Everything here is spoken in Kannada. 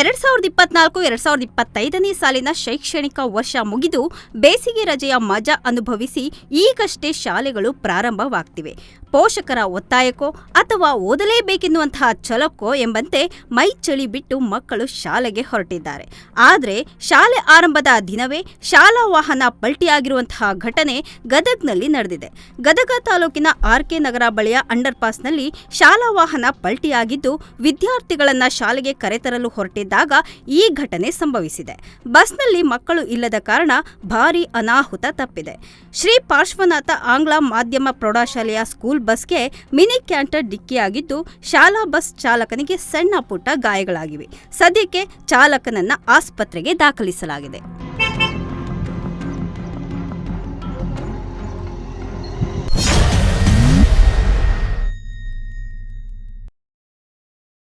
ಎರಡ್ ಸಾವಿರದ ಇಪ್ಪತ್ನಾಲ್ಕು, ಎರಡ್ ಸಾವಿರದ ಇಪ್ಪತ್ತೈದನೇ ಸಾಲಿನ ಶೈಕ್ಷಣಿಕ ವರ್ಷ ಮುಗಿದು ಬೇಸಿಗೆ ರಜೆಯ ಮಜಾ ಅನುಭವಿಸಿ ಈಗಷ್ಟೇ ಶಾಲೆಗಳು ಪ್ರಾರಂಭವಾಗ್ತಿವೆ. ಪೋಷಕರ ಒತ್ತಾಯಕ್ಕೋ ಅಥವಾ ಓದಲೇಬೇಕೆನ್ನುವಂತಹ ಛಲಕ್ಕೋ ಎಂಬಂತೆ ಮೈ ಚಳಿ ಬಿಟ್ಟು ಮಕ್ಕಳು ಶಾಲೆಗೆ ಹೊರಟಿದ್ದಾರೆ. ಆದರೆ ಶಾಲೆ ಆರಂಭದ ದಿನವೇ ಶಾಲಾ ವಾಹನ ಪಲ್ಟಿಯಾಗಿರುವಂತಹ ಘಟನೆ ಗದಗ್ನಲ್ಲಿ ನಡೆದಿದೆ. ಗದಗ ತಾಲೂಕಿನ ಆರ್ಕೆ ನಗರ ಬಳಿಯ ಅಂಡರ್ಪಾಸ್ನಲ್ಲಿ ಶಾಲಾ ವಾಹನ ಪಲ್ಟಿಯಾಗಿದ್ದು ವಿದ್ಯಾರ್ಥಿಗಳನ್ನ ಶಾಲೆಗೆ ಕರೆತರಲು ಹೊರಟಿದ್ದಾಗ ಈ ಘಟನೆ ಸಂಭವಿಸಿದೆ. ಬಸ್ನಲ್ಲಿ ಮಕ್ಕಳು ಇಲ್ಲದ ಕಾರಣ ಭಾರೀ ಅನಾಹುತ ತಪ್ಪಿದೆ. ಶ್ರೀ ಪಾರ್ಶ್ವನಾಥ ಆಂಗ್ಲ ಮಾಧ್ಯಮ ಪ್ರೌಢಶಾಲೆಯ ಸ್ಕೂಲ್ ಬಸ್ಗೆ ಮಿನಿ ಕ್ಯಾಂಟರ್ ಡಿಕ್ಕಿಯಾಗಿದ್ದು, ಶಾಲಾ ಬಸ್ ಚಾಲಕನಿಗೆ ಸಣ್ಣ ಪುಟ್ಟ ಗಾಯಗಳಾಗಿವೆ. ಸದ್ಯಕ್ಕೆ ಚಾಲಕನನ್ನ ಆಸ್ಪತ್ರೆಗೆ ದಾಖಲಿಸಲಾಗಿದೆ.